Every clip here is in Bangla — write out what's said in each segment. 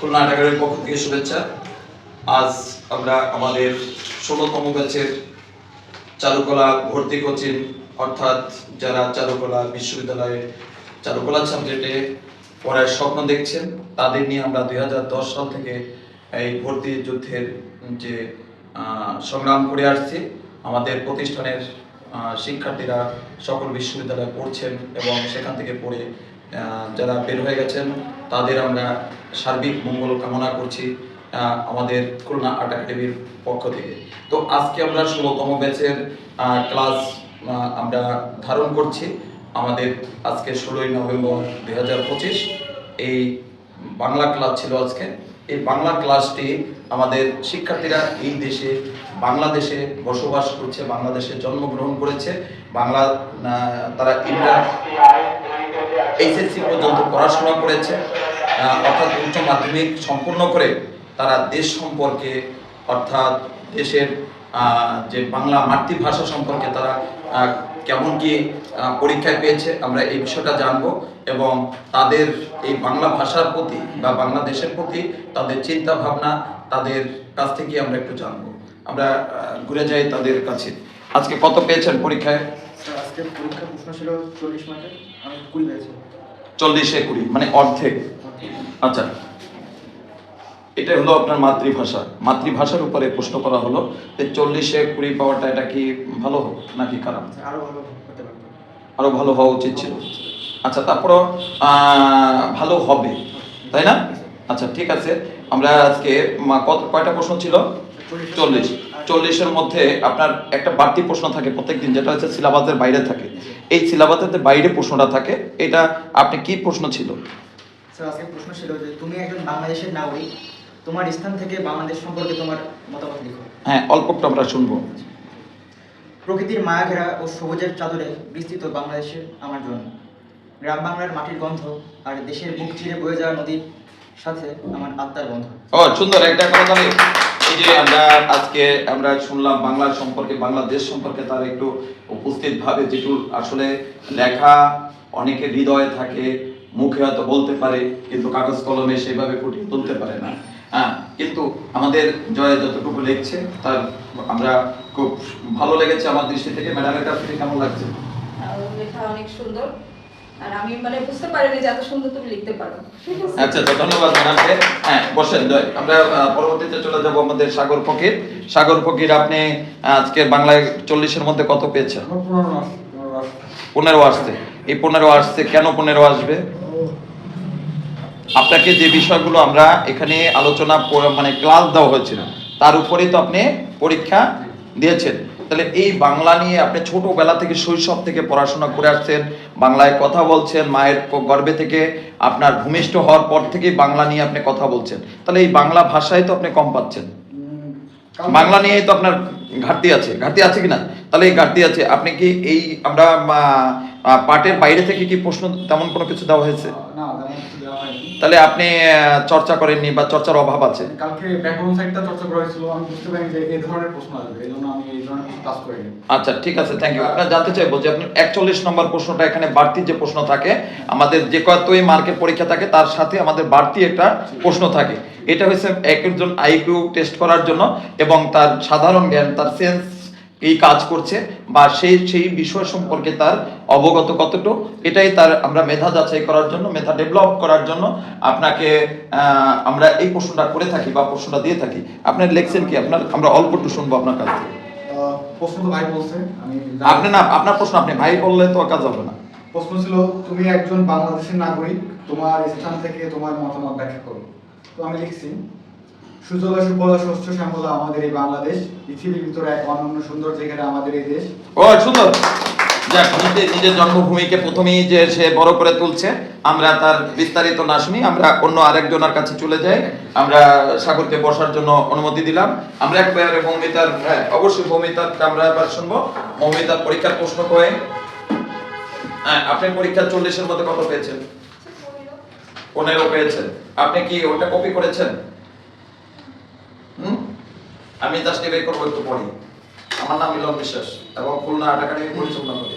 খুলনা একাডেমির পক্ষ থেকে শুভেচ্ছা। আজ আমরা আমাদের ষোলোতম ব্যাচের চারুকলা ভর্তি কোচিং অর্থাৎ যারা চারুকলা বিশ্ববিদ্যালয়ে চারুকলা সাবজেক্টে পড়ার স্বপ্ন দেখছেন, তাদের নিয়ে আমরা দু হাজার দশ সাল থেকে এই ভর্তি যুদ্ধের যে সংগ্রাম করে আসছি। আমাদের প্রতিষ্ঠানের শিক্ষার্থীরা সকল বিশ্ববিদ্যালয়ে পড়ছেন এবং সেখান থেকে পড়ে যারা বের হয়ে গেছেন তাদের আমরা সার্বিক মঙ্গল কামনা করছি আমাদের খুলনা আর্ট একাডেমির পক্ষ থেকে। তো আজকে আমরা ষোলোতম ব্যাচের ক্লাস আমরা ধারণ করছি। আমাদের আজকে ষোলোই নভেম্বর দু হাজার পঁচিশ, এই বাংলা ক্লাস ছিল আজকে। এই বাংলা ক্লাসটি আমাদের শিক্ষার্থীরা এই দেশে, বাংলাদেশে বসবাস করছে, বাংলাদেশে জন্মগ্রহণ করেছে। বাংলা তারা ইন্টার এইচএসসি পর্যন্ত পড়াশোনা করেছে অর্থাৎ উচ্চ মাধ্যমিক সম্পূর্ণ করে তারা দেশ সম্পর্কে, অর্থাৎ দেশের যে বাংলা মাতৃভাষা সম্পর্কে তারা কেমন কি পরীক্ষায় পেয়েছে, আমরা এই বিষয়টা জানব এবং তাদের এই বাংলা ভাষার প্রতি বা বাংলাদেশের প্রতি তাদের চিন্তা ভাবনা তাদের কাছ থেকে আমরা একটু জানব। আমরা ঘুরে যাই তাদের কাছে। আজকে কত পেয়েছেন পরীক্ষায়? আজকে পরীক্ষার প্রশ্ন ছিল চল্লিশ মার্কের, আমি কুড়ি পেয়েছি। চল্লিশে কুড়ি মানে অর্ধেক। আচ্ছা এটা হলো আপনার মাতৃভাষা। মাতৃভাষার উপরে প্রশ্ন করা হলো যে চল্লিশে কুড়ি পাওয়াটা এটা কি ভালো হোক নাকি খারাপ? হতে আরও ভালো হওয়া উচিত ছিল। আচ্ছা তারপরও আহ, ভালো হবে তাই না? আচ্ছা ঠিক আছে। আমরা আজকে কত কয়টা প্রশ্ন ছিল? চল্লিশ। চল্লিশের মধ্যে আপনার একটা বাড়তি প্রশ্ন থাকে প্রত্যেকদিন যেটা হচ্ছে সিলেবাসের বাইরে থাকে। এই সিলেবাসের বাইরে প্রশ্নটা থাকে এটা আপনি কি প্রশ্ন ছিল? আজকে প্রশ্ন ছিল যে তুমি একজন বাংলাদেশের নাগরিক তোমার স্থান থেকে বাংলাদেশ সম্পর্কে তোমার মতামত লিখো। হ্যাঁ অল্প একটু আমরা শুনব। প্রকৃতির মায়া ঘেরা ও সবুজের চাদরে বিস্তৃত বাংলাদেশের আমার জন্য গ্রাম বাংলার মাটির গন্ধ আর দেশের বুক চিরে বয়ে যাওয়া নদীর সাথে আমার আত্মার গন্ধ ও সুন্দর একটা কথা তাহলে এই যে আমরা আজকে আমরা শুনলাম বাংলা সম্পর্কে বাংলাদেশ সম্পর্কে তার একটু উপস্থিত ভাবে যেটু আসলে লেখা অনেকের হৃদয়ে থাকে মুখে হয়তো বলতে পারে কিন্তু কাগজ কলমে সেভাবে ফুটিয়ে তুলতে পারে না। হ্যাঁ কিন্তু আমাদের জয় যতটুকু লিখছে তার আমরা খুব ভালো লেগেছে আমার দৃষ্টি থেকে। ম্যাডামের কাছ থেকে কেমন লাগছে? লেখা অনেক সুন্দর। আর আমি মানে বুঝতে পারিনি যে এত সুন্দর তুমি লিখতে পারো। আচ্ছা আচ্ছা ধন্যবাদ ম্যাডামকে। হ্যাঁ বসেন দয়। আমরা পরবর্তীতে চলে যাব আমাদের সাগর ফকির। সাগর ফকির আপনি আজকে বাংলায় চল্লিশের মধ্যে কত পেয়েছেন? পনেরো আসছে এই পনেরো আসছে কেন পনেরো আসবে? আপনাকে যে বিষয়গুলো আমরা এখানে আলোচনা মানে ক্লাস দেওয়া হয়েছিল তার উপরেই তো আপনি পরীক্ষা দিয়েছেন। তাহলে এই বাংলা নিয়ে আপনি ছোটবেলা থেকে শৈশব থেকে পড়াশোনা করে আসছেন বাংলায় কথা বলছেন মায়ের গর্বে গর্ভে থেকে আপনার ভূমিষ্ঠ হওয়ার পর থেকেই বাংলা নিয়ে আপনি কথা বলছেন। তাহলে এই বাংলা ভাষায় তো আপনি কম পাচ্ছেন। বাংলা নিয়েই তো আপনার ঘাটতি আছে। ঘাটতি আছে কি না? তাহলে এই ঘাটতি আছে। আপনি কি এই আমরা আহ, বাইরে থেকে কি প্রশ্ন তেমন কোনো কিছু দেওয়া হয়েছে? তাহলে আপনি চর্চা করেননি বা চর্চার অভাব আছে? কালকে ব্যাকগ্রাউন্ড সাইডটা চর্চা করা হয়েছিল আমি বুঝতে পারিনি যে এই ধরনের প্রশ্ন আসবে এই আমি এই ধরনের কাজ করিনি। আচ্ছা ঠিক আছে থ্যাংক ইউ আপনার জানতে চাইব যে আপনি একচল্লিশ নম্বর প্রশ্নটা এখানে বাড়তি যে প্রশ্ন থাকে আমাদের যে কতই মার্কের পরীক্ষা থাকে তার সাথে আমাদের বাড়তি একটা প্রশ্ন থাকে। এটা হচ্ছে একজন আইকিউ টেস্ট করার জন্য এবং তার সাধারণ জ্ঞান তার সেন্স এই কাজ করছে বা সেই সেই বিষয় সম্পর্কে তার অবগত কতটুকু এটাই তার আমরা মেধা যাচাই করার জন্য মেধা ডেভেলপ করার জন্য আপনাকে আমরা এই প্রশ্নটা করে থাকি বা প্রশ্নটা দিয়ে থাকি। আপনার লেখছেন কি? আপনার আমরা অল্প একটু শুনব আপনার কাছ থেকে। প্রশ্ন তো ভাই বলছে আমি আপনি না আপনার প্রশ্ন আপনি ভাই বললে তো কাজ হবে না। প্রশ্ন ছিল তুমি একজন বাংলাদেশের নাগরিক তোমার স্থান থেকে তোমার মতামত ব্যাখ্যা করো। তো আমি লিখছি সুজলা সুফলা শস্য শ্যামলা আমাদের এই বাংলাদেশ। পৃথিবীর ভিতরে এক অনন্য সুন্দর যেখানে আমাদের এই দেশ। সুন্দর। যাক নিজের নিজের জন্মভূমিকে প্রথমেই যে সে বড় করে তুলছে, আমরা তার বিস্তারিত না শুনি, আমরা অন্য আরেকজনের কাছে চলে যাই। আমরা সাগরকে বসার জন্য অনুমতি দিলাম। আমরা একবারে মৌমিতার হ্যাঁ অবশ্যই মৌমিতার, আমরা এবার শুনব। মৌমিতার পরীক্ষার প্রশ্ন করে হ্যাঁ আপনি পরীক্ষা চল্লিশের মধ্যে কত পেয়েছেন? পনেরো পেয়েছেন। আপনি কি ওটা কপি করেছেন? আমি জাস্ট বের করব একটু পরে। আমার নাম মিলন বিশ্বাস এবং খুলনা আর্ট একাডেমি পরিচালনা করি।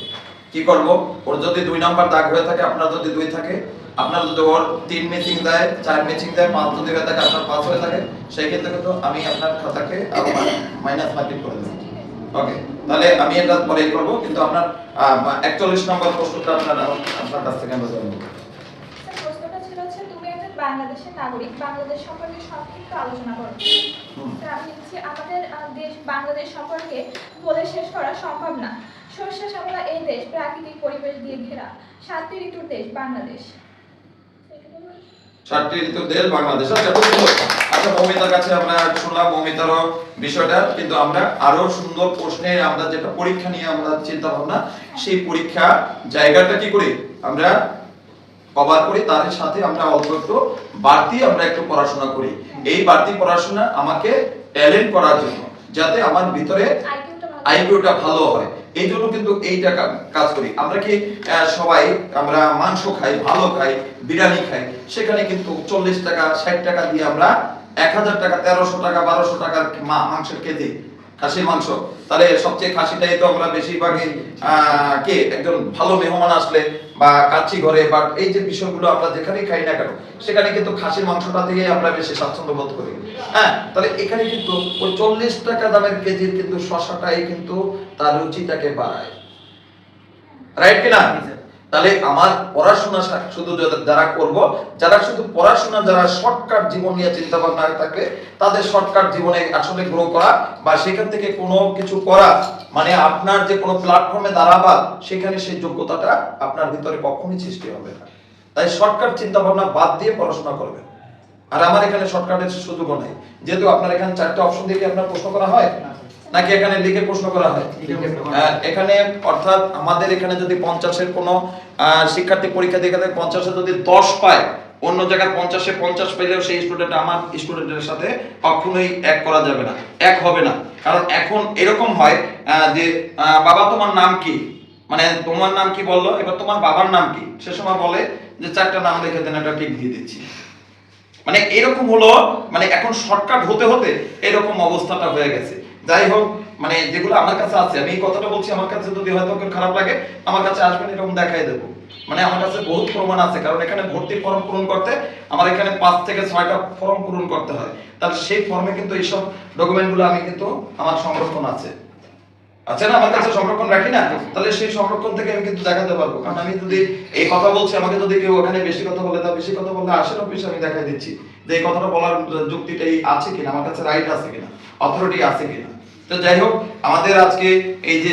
কি করব? ওর যদি দুই নাম্বার দাগ হয়ে থাকে, আপনার যদি দুই থাকে, আপনার যদি ওর তিন ম্যাচিং দেয়, চার ম্যাচিং দেয়, পাঁচ যদি হয়ে থাকে, আপনার পাঁচ হয়ে থাকে সেই ক্ষেত্রে কিন্তু আমি আপনার খাতাকে মাইনাস মার্কিং করে দেবো। ওকে তাহলে আমি এটা পরে করব, কিন্তু আপনার একচল্লিশ নম্বর প্রশ্নটা আপনার আপনার কাছ থেকে আমরা জানব স্যার, প্রশ্নটা ছিল হচ্ছে তুমি একজন বাংলাদেশের নাগরিক। বাংলাদেশ সম্পর্কে সংক্ষিপ্ত আলোচনা করো হুম। আমি লিখছি আমাদের দেশ বাংলাদেশ সম্পর্কে বলে শেষ করা সম্ভব না। শস্য শ্যামলা এই দেশ প্রাকৃতিক পরিবেশ দিয়ে ঘেরা। সাতটি ঋতুর দেশ বাংলাদেশ। এটুকু বলো। ষাটটি ঋতু দেশ বাংলাদেশ। আচ্ছা আচ্ছা মৌমিতার কাছে আমরা শুনলাম মৌমিতারও বিষয়টা কিন্তু আমরা আরও সুন্দর প্রশ্নের আমরা যেটা পরীক্ষা নিয়ে আমরা চিন্তা ভাবনা সেই পরীক্ষা জায়গাটা কি করি? আমরা কভার করি তার সাথে আমরা অল্প একটু বাড়তি আমরা একটু পড়াশোনা করি এই বাড়তি পড়াশোনা আমাকে ট্যালেন্ট করার জন্য যাতে আমার ভিতরে আইকিউটা ভালো। হয় এই জন্য কিন্তু এইটা কাজ করি আমরা কি সবাই আমরা মাংস খাই ভালো খাই বিরিয়ানি খাই সেখানে কিন্তু চল্লিশ টাকা ষাট টাকা দিয়ে আমরা এক হাজার টাকা তেরোশো টাকা বারোশো টাকার মাংসের কেজি খাসির মাংস। তাহলে সবচেয়ে খাসিটাই তো আমরা বেশিরভাগই কে? একজন ভালো মেহমান আসলে বা কাচ্চি ঘরে বা এই যে বিষয়গুলো আমরা যেখানেই খাই না কেন, সেখানে কিন্তু খাসির মাংসটা দিয়ে আমরা বেশি স্বাচ্ছন্দ্য বোধ করি। হ্যাঁ তাহলে এখানে কিন্তু ওই চল্লিশ টাকা দামের কেজির কিন্তু শশাটাই কিন্তু তার রুচিটাকে বাড়ায়। রাইট কিনা? তাহলে আমার পড়াশোনা শুধু যারা- করব, যারা শুধু পড়াশোনা, যারা শর্টকাট জীবন নিয়ে চিন্তা ভাবনা থাকবে, তাদের শর্টকাট জীবনে আসলে গ্রো করা বা সেখান থেকে কোনো কিছু করা মানে আপনার যে কোনো প্ল্যাটফর্মে দাঁড়াবা, সেখানে সেই যোগ্যতাটা আপনার ভিতরে কখনোই সৃষ্টি হবে না। তাই শর্টকাট চিন্তা ভাবনা বাদ দিয়ে পড়াশোনা করবেন। আর আমার এখানে শর্টকাটের সুযোগও নাই। যেহেতু আপনার এখানে চারটে অপশন দিয়ে আপনার প্রশ্ন করা হয়? নাকি এখানে লিখে প্রশ্ন করা হয়? আহ, এখানে অর্থাৎ আমাদের এখানে যদি পঞ্চাশের কোনো শিক্ষার্থী পরীক্ষা দিয়ে থাকে পঞ্চাশে যদি দশ পায় অন্য জায়গায় পঞ্চাশে পঞ্চাশ পেলেও সেই স্টুডেন্ট আমার স্টুডেন্টের সাথে কখনোই এক করা যাবে না এক হবে না। কারণ এখন এরকম হয় আহ, যে বাবা তোমার নাম কি? মানে তোমার নাম কি বলল? এবার তোমার বাবার নাম কি? সে সময় বলে যে চারটা নাম লিখে দেন একটা টিক দিয়ে দিচ্ছি। মানে এরকম হলো মানে এখন শর্টকাট হতে হতে এরকম অবস্থাটা হয়ে গেছে। যাই হোক মানে যেগুলো আমার কাছে আছে, আমি কথাটা বলছি, আমার কাছে যদি হয়তো খারাপ লাগে, আমার কাছে আসবেন, এরকম দেখাই দেবো। মানে আমার কাছে বহুত প্রমাণ আছে, কারণ এখানে ভর্তি ফর্ম পূরণ করতে আমার এখানে পাঁচ থেকে ছয়টা ফর্ম পূরণ করতে হয়। তাহলে সেই ফর্মে কিন্তু এইসব ডকুমেন্টগুলো আমি কিন্তু আমার সংরক্ষণ আছে। আচ্ছা না? আমার কাছে সংরক্ষণ রাখি না? তাহলে সেই সংরক্ষণ থেকে আমি কিন্তু দেখাতে পারব। কারণ আমি যদি এই কথা বলছি, আমাকে যদি কেউ ওখানে বেশি কথা বলে তা বেশি কথা বললে আশের অফিসে আমি দেখাই দিচ্ছি যে এই কথাটা বলার যুক্তিটাই আছে কিনা, আমার কাছে রাইট আছে কিনা অথরিটি আছে কিনা। তো যাই হোক, আমাদের আজকে এই যে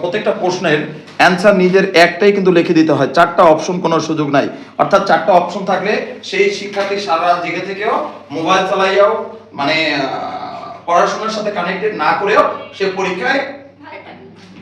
প্রত্যেকটা প্রশ্নের অ্যান্সার নিজের একটাই কিন্তু লিখে দিতে হয়। চারটা অপশন কোনো সুযোগ নাই। অর্থাৎ চারটা অপশন থাকলে সেই শিক্ষার্থী সারা রাত জেগে থেকেও মোবাইল চালাইয়াও মানে পড়াশোনার সাথে কানেক্টেড না করেও সে পরীক্ষায়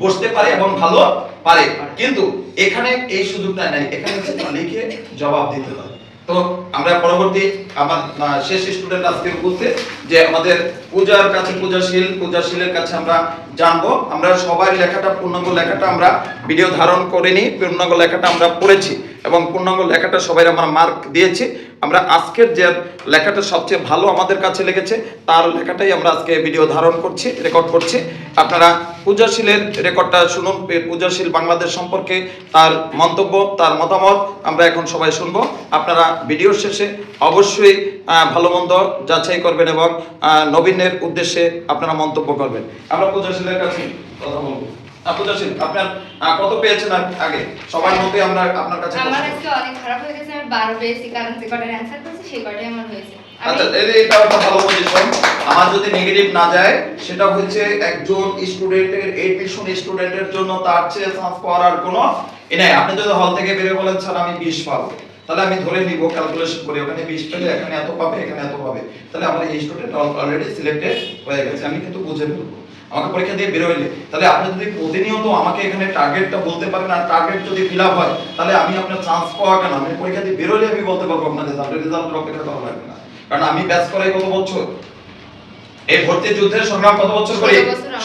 বসতে পারে এবং ভালো পারে। কিন্তু এখানে এই সুযোগটা নাই। এখানে লিখে জবাব দিতে হয়। তো আমরা পরবর্তী আমার শেষ স্টুডেন্ট আজকে বলছে যে আমাদের পূজার কাছে পূজাশীল, পূজাশীলের কাছে আমরা জানব। আমরা সবাই লেখাটা, পূর্ণাঙ্গ লেখাটা আমরা ভিডিও ধারণ করিনি, পূর্ণাঙ্গ লেখাটা আমরা পড়েছি এবং পূর্ণাঙ্গ লেখাটা সবাই আমরা মার্ক দিয়েছি। আমরা আজকের যে লেখাটা সবচেয়ে ভালো আমাদের কাছে লেগেছে, তার লেখাটাই আমরা আজকে ভিডিও ধারণ করছি রেকর্ড করছি। আপনারা পূজাশীলের রেকর্ডটা শুনুন পূজাশীল বাংলাদেশ সম্পর্কে তার মন্তব্য, তার মতামত আমরা এখন সবাই শুনব। আপনারা ভিডিও শেষে অবশ্যই ভালো মন্দ যাচাই করবেন এবং নবীনের উদ্দেশ্যে আপনারা মন্তব্য করবেন। আমরা পূজাশীলের কাছে কথা বলব। পূজাশীল আপনার কত পেয়েছেন আগে সবার মধ্যে আমরা আপনার কাছে আমার আজকে অনেক খারাপ হয়ে গেছে আমি বারো পেয়েছি কারণ যে কটার অ্যান্সার করেছি সেই কটাই আমার হয়েছে। আচ্ছা এই- একটা ভালো পজিশন আমার যদি নেগেটিভ না যায় সেটা হচ্ছে একজন স্টুডেন্টের এডমিশন স্টুডেন্টের জন্য তার চেয়ে চান্স পাওয়ার কোনো এ নাই। আপনি যদি হল থেকে বের বলেন স্যার আমি 20 পাবো। তাহলে আমি ধরে নিব ক্যালকুলেশন করে ওখানে 20 পেলে এখানে এত পাবে এখানে এত পাবে। তাহলে আমার এই স্টুডেন্ট অলরেডি সিলেক্টেড হয়ে গেছে। আমি কিন্তু বুঝে ফেলব। আমাকে পরীক্ষা দিয়ে বের হইলে। তাহলে আপনি যদি প্রতিনিয়ত আমাকে এখানে টার্গেটটা বলতে পারেন আর টার্গেট যদি ফিল আপ হয় তাহলে আমি আপনার চান্স পাওয়া কেন? আমি পরীক্ষা দিয়ে বের হইলে আমি বলতে পারব আপনাদের আপনার রেজাল্ট অপেক্ষা করা লাগবে না। কারণ আমি ব্যাচ করাই কত বছর? এই ভর্তি যুদ্ধের সংগ্রাম কত বছর করি?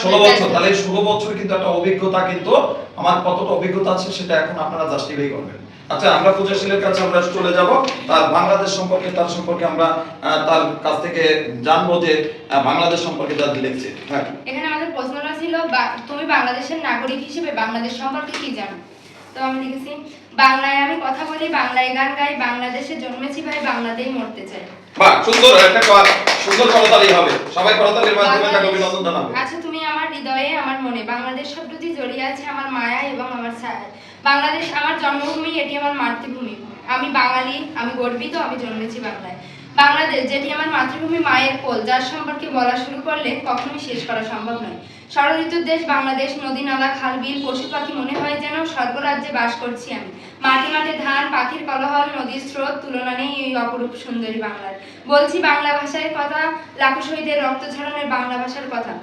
ষোলো বছর তাহলে ষোলো বছর কিন্তু একটা অভিজ্ঞতা কিন্তু আমার কতটা অভিজ্ঞতা আছে সেটা এখন আপনারা জাস্টিফাই করবেন। আচ্ছা আমরা পূজাশীলের কাছে আমরা চলে যাব। তার বাংলাদেশ সম্পর্কে তার সম্পর্কে আমরা তার কাছ থেকে জানব যে বাংলাদেশ সম্পর্কে যা লিখছে হ্যাঁ। এখানে আমাদের প্রশ্নটা ছিল তুমি বাংলাদেশের নাগরিক হিসেবে বাংলাদেশ সম্পর্কে কি জানো? তো আমি লিখেছি বাংলায় আমি কথা বলি বাংলায় গান গাই বাংলাদেশে জন্মেছি ভাই বাংলাতেই মরতে চাই। বাহ সুন্দর একটা সুন্দর করতালি হবে। সবাই করতালির মাধ্যমে তাকে অভিনন্দন জানাবে। আচ্ছা তুমি আমার হৃদয়ে আমার মনে বাংলাদেশ শব্দটি জড়িয়ে আছে আমার মায়া এবং আমার ছায়া। বাংলাদেশ আমার জন্মভূমি, এটি আমার মাতৃভূমি। আমি বাঙালি, আমি গর্বিত, আমি জন্মেছি বাংলায়। বাংলাদেশ, যেটি আমার মাতৃভূমি, মায়ের কোল, যার সম্পর্কে বলা শুরু করলে কখনোই শেষ করা সম্ভব নয়। ষড়ঋতুর দেশ বাংলাদেশ, নদী, নালা, খাল, বিল, পশু পাখি, মনে হয় যেন স্বর্গরাজ্যে বাস করছি আমি। মাঠে মাঠে ধান, পাখির কলহল, নদীর স্রোত, তুলনা নেই এই অপরূপ সুন্দরী বাংলার। বলছি বাংলা ভাষায় কথা, লাখো শহীদের রক্ত ঝরানোর বাংলা ভাষার কথা।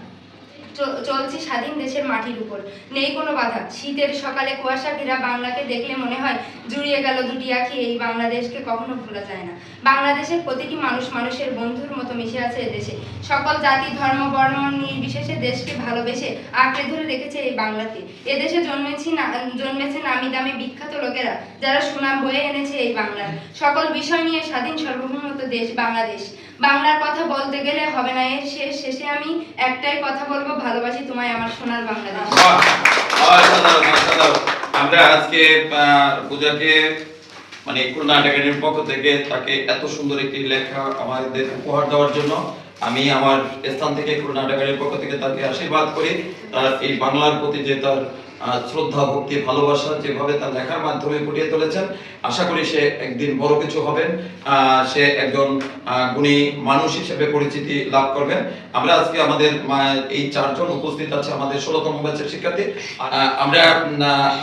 চলছি স্বাধীন দেশের মাটির উপর। নেই কোনো বাধা। শীতের সকালে কুয়াশা ঘেরা বাংলাকে দেখলে মনে হয় জুড়িয়ে গেল দুটি আঁখি। এই বাংলাদেশকে কখনো ভোলা যায় না। বাংলাদেশের প্রতিটি মানুষ মানুষের বন্ধুর মতো মিশে আছে এদেশে সকল জাতি, ধর্ম, বর্ণ, নির্বিশেষে দেশকে ভালোবেসে আঁকড়ে ধরে রেখেছে এই বাংলাকে। এদেশে জন্মেছি না, জন্মেছে নামি দামি বিখ্যাত লোকেরা, যারা সুনাম বয়ে এনেছে এই বাংলার। সকল বিষয় নিয়ে স্বাধীন সার্বভৌমত্ব দেশ বাংলাদেশ। বাংলার কথা বলতে গেলে হবে না এর শেষ শেষে আমি একটাই কথা বলব, ভালোবাসি তোমায় আমার সোনার বাংলাদেশ। আমরা আজকে পূজাকে মানে খুলনা একাডেমির পক্ষ থেকে তাকে এত সুন্দর একটি লেখা আমাদের উপহার দেওয়ার জন্য আমি আমার স্থান থেকে একাডেমির পক্ষ থেকে তাকে আশীর্বাদ করি। তার এই বাংলার প্রতি যে তার শ্রদ্ধা, ভক্তি, ভালোবাসা যেভাবে তার লেখার মাধ্যমে ফুটিয়ে তুলেছেন, আশা করি সে একদিন বড় কিছু হবেন। সে একজন গুণী মানুষ হিসেবে পরিচিতি লাভ করবেন। আমরা আজকে আমাদের এই চারজন উপস্থিত আছে আমাদের ষোলতম ব্যাচের শিক্ষার্থী। আমরা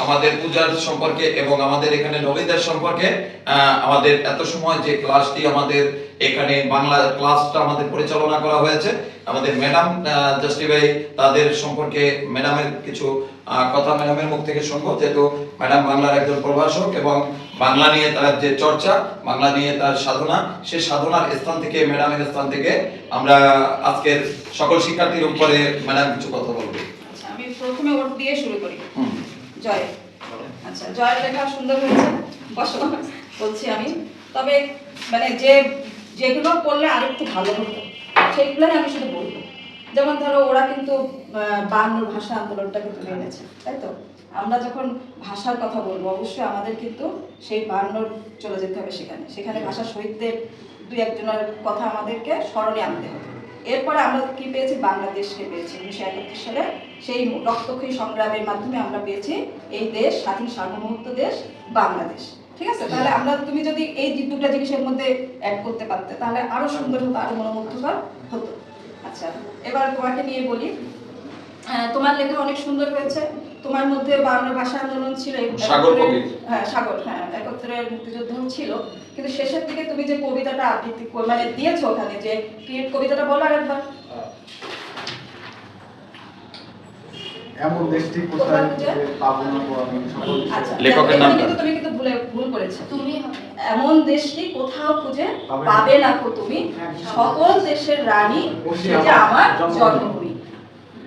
আমাদের পূজার সম্পর্কে এবং আমাদের এখানে নবীদের সম্পর্কে আমাদের এত সময় যে ক্লাসটি আমাদের এখানে বাংলা ক্লাসটা আমাদের পরিচালনা করা হয়েছে। আমাদের ম্যাডাম জাস্টিফাই তাদের সম্পর্কে ম্যাডামের কিছু কথা ম্যাডামের মুখ থেকে শুনব। যেহেতু ম্যাডাম বাংলার একজন প্রভাষক এবং বাংলা নিয়ে তার যে চর্চা বাংলা নিয়ে তার সাধনা সেই সাধনার স্থান থেকে ম্যাডামের স্থান থেকে আমরা আজকের সকল শিক্ষার্থীর উপরে ম্যাডাম কিছু কথা বলব। আমি প্রথমে ওর দিয়ে শুরু করি। জয়। আচ্ছা জয়ের লেখা সুন্দর হয়েছে। বসো বলছি আমি। তবে মানে যে যেগুলো করলে আরেকটু ভালো হতো, সেইগুলোই আমি শুধু বলব। যেমন ধরো, ওরা কিন্তু বাংলার ভাষা আন্দোলনটাকে তুলে এনেছে, তাই তো? আমরা যখন ভাষার কথা বলব, অবশ্যই আমাদের কিন্তু সেই বান্নর চলে যেতে হবে সেখানে। সেখানে ভাষা শহীদদের দুই একজনের কথা আমাদেরকে স্মরণে আনতে হবে। এরপরে আমরা কি পেয়েছি? বাংলাদেশকে পেয়েছি। উনিশশো একাত্তর সালে সেই রক্তক্ষয়ী সংগ্রামের মাধ্যমে আমরা পেয়েছি এই দেশ, স্বাধীন সার্বভৌমত্ব দেশ, বাংলাদেশ। ঠিক আছে? তাহলে আমরা তুমি যদি এই দুটো জিনিসের মধ্যে অ্যাড করতে পারতে তাহলে আরও সুন্দর হতো আরও মনোমুগ্ধকর হতো। আচ্ছা এবার তোমাকে নিয়ে বলি। তোমার লেখা অনেক সুন্দর হয়েছে। তোমার মধ্যে বাংলা ভাষা আন্দোলন ছিল হ্যাঁ সাগর হ্যাঁ একাত্তরের মুক্তিযুদ্ধ ছিল। কিন্তু শেষের দিকে তুমি যে কবিতাটা আবৃত্তি মানে দিয়েছ ওখানে যে কি কবিতাটা বলো আরেকবার। এমন দেশটি কোথায় পাবো না আমি সকল আচ্ছা লেখকের? কিন্তু তুমি কিন্তু ভুলে ভুল করেছ। তুমি হবে। এমন দেশটি কোথাও খুঁজে পাবে না। কো তুমি। সকল দেশের রানী যে আমার জন্মভূমি।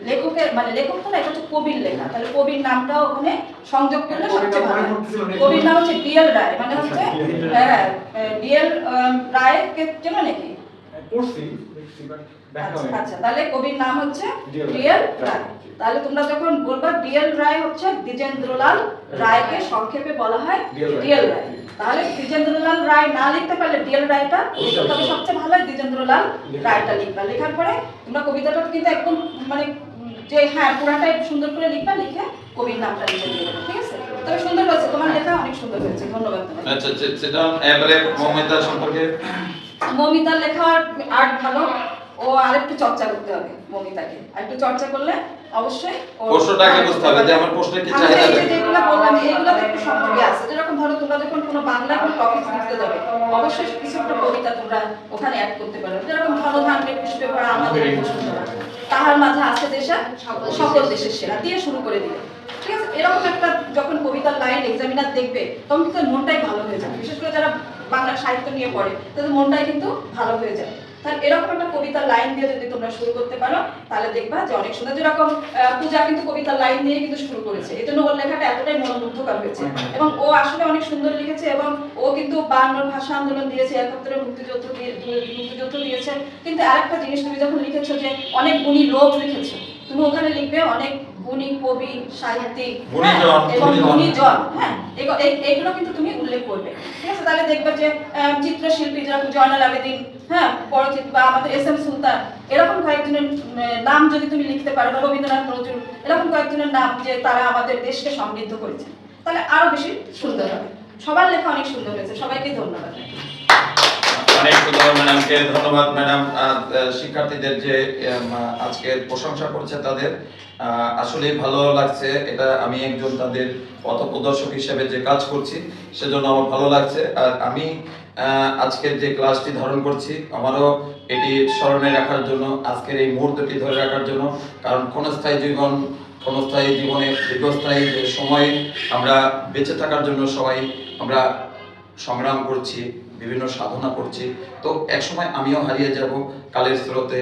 লেখকের মানে লেখক তো না এটা হচ্ছে কবির লেখা। তাহলে কবির নামটাও ওখানে সংযোগ করলে সবচেয়ে ভালো। মনে কবির নাম হচ্ছে ডিএল রায় মানে আচ্ছা, হচ্ছে হ্যাঁ ডিএল রায় কে? চেনো নাকি পড়ছি দেখছি আচ্ছা, আচ্ছা তাহলে কবির নাম হচ্ছে। ডিএল রায় তাহলে তোমরা যখন বলবা ডিএল রায় হচ্ছে দ্বিজেন্দ্রলাল রায়কে সংক্ষেপে বলা হয়। ডিএল রায় তাহলে দ্বিজেন্দ্রলাল রায় না লিখতে পারলে ডিএল রায়টা তবে সবচেয়ে ভালো হয় দ্বিজেন্দ্রলাল রায়টা লিখবা। লেখার পরে তোমরা কবিতাটা কিন্তু একদম মানে যে হ্যাঁ পুরাটাই সুন্দর করে লিখবা লিখে কবির নামটা লিখে দিয়ে ঠিক আছে? তবে সুন্দর হয়েছে। তোমার লেখা অনেক সুন্দর হয়েছে। ধন্যবাদ আচ্ছা সেটা এবারে মমিতা সম্পর্কে? মমিতার লেখার আর্ট ভালো। ও আরেকটু চর্চা করতে হবে মমিতাকে। আরেকটু চর্চা করলে অবশ্যই প্রশ্নটাকে বুঝতে হবে যে আমার প্রশ্নে কি চাহিদা থাকে। যেগুলো বললাম এইগুলো একটু সংযোগে আছে। যেরকম ধরো তোমরা যখন কোনো বাংলা কোনো টপিক লিখতে যাবে অবশ্যই কিছু একটা কবিতা তোমরা ওখানে অ্যাড করতে পারো। যেরকম ধনধান্যে পুষ্পে ভরা আমাদের তাহার মাঝে আছে দেশা সকল দেশের সেরা। দিয়ে শুরু করে দিলে। ঠিক আছে? এরকম একটা যখন কবিতার লাইন এক্সামিনার দেখবে তখন কিন্তু মনটাই ভালো হয়ে যাবে বিশেষ করে যারা বাংলা সাহিত্য নিয়ে পড়ে তাদের মনটাই কিন্তু ভালো হয়ে যায়। তাহলে এরকম একটা কবিতার লাইন দিয়ে যদি তোমরা শুরু করতে পারো তাহলে দেখবা যে অনেক সুন্দর যেরকম পূজা কিন্তু কবিতার লাইন দিয়ে কিন্তু শুরু করেছে। এই জন্য ওর লেখাটা এতটাই মনোমুগ্ধকর হয়েছে। এবং ও আসলে অনেক সুন্দর লিখেছে এবং ও কিন্তু বায়ান্নর ভাষা আন্দোলন দিয়েছে একাত্তরের মুক্তিযুদ্ধ দিয়ে মুক্তিযুদ্ধ দিয়েছে। কিন্তু আরেকটা জিনিস তুমি যখন লিখেছো যে অনেক গুণী লোক লিখেছো তুমি ওখানে লিখবে অনেক গুণী কবি সাহিত্যিক হ্যাঁ, এবং গুণীজন। হ্যাঁ এগু- এই- এইগুলো কিন্তু তুমি উল্লেখ করবে। ঠিক আছে তাহলে দেখবে যে চিত্রশিল্পী যেরকম জয়নাল আবেদিন হ্যাঁ বা আমাদের এস এম সুলতান এরকম কয়েকজনের নাম যদি তুমি লিখতে পারো বা রবীন্দ্রনাথ নজরুল এরকম কয়েকজনের নাম যে তারা আমাদের দেশকে সমৃদ্ধ করেছে তাহলে আরও বেশি সুন্দর হবে। সবার লেখা অনেক সুন্দর হয়েছে সবাইকে ধন্যবাদ। ম্যাডাম। শিক্ষার্থীদের যে আজকের প্রশংসা করছে তাদের আসলেই ভালো লাগছে। এটা আমি একজন তাদের পথপ্রদর্শক হিসেবে যে কাজ করছি, সেজন্য আমার ভালো লাগছে। আর আমি আজকের যে ক্লাসটি ধারণ করছি, আমারও এটি স্মরণে রাখার জন্য, আজকের এই মুহূর্তটি ধরে রাখার জন্য, কারণ ক্ষণস্থায়ী জীবন, ক্ষণস্থায়ী জীবনে দীর্ঘস্থায়ী সময় আমরা বেঁচে থাকার জন্য সবাই আমরা সংগ্রাম করছি। বিভিন্ন সাধনা করছি। তো এক সময় আমিও হারিয়ে যাব কালের স্রোতে।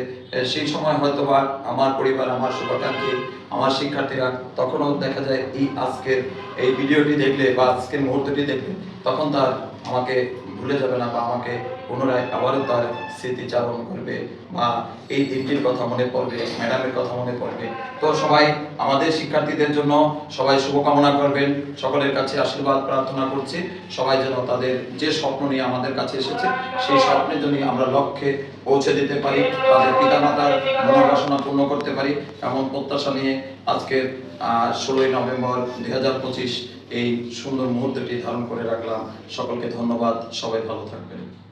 সেই সময় হয়তো বা আমার পরিবার, আমার শুভাকাঙ্ক্ষী, আমার শিক্ষার্থীরা তখনও দেখা যায়, এই আজকের এই ভিডিওটি দেখলে বা আজকের মুহূর্তটি দেখলে তখন তার আমাকে ভুলে যাবে না বা আমাকে পুনরায় আবারও তার স্মৃতিচারণ করবে বা এই দিনটির কথা মনে পড়বে, ম্যাডামের কথা মনে পড়বে। তো সবাই, আমাদের শিক্ষার্থীদের জন্য সবাই শুভকামনা করবেন। সকলের কাছে আশীর্বাদ, প্রার্থনা করছি। সবাই যেন তাদের যে স্বপ্ন নিয়ে আমাদের কাছে এসেছে, সেই স্বপ্নের জন্য আমরা লক্ষ্যে পৌঁছে দিতে পারি, তাদের পিতামাতার মনোবাসনা পূর্ণ করতে পারি, এমন প্রত্যাশা নিয়ে আজকের ষোলোই নভেম্বর দুই হাজার পঁচিশ এই সুন্দর মুহূর্তটি ধারণ করে রাখলাম। সকলকে ধন্যবাদ। সবাই ভালো থাকবেন।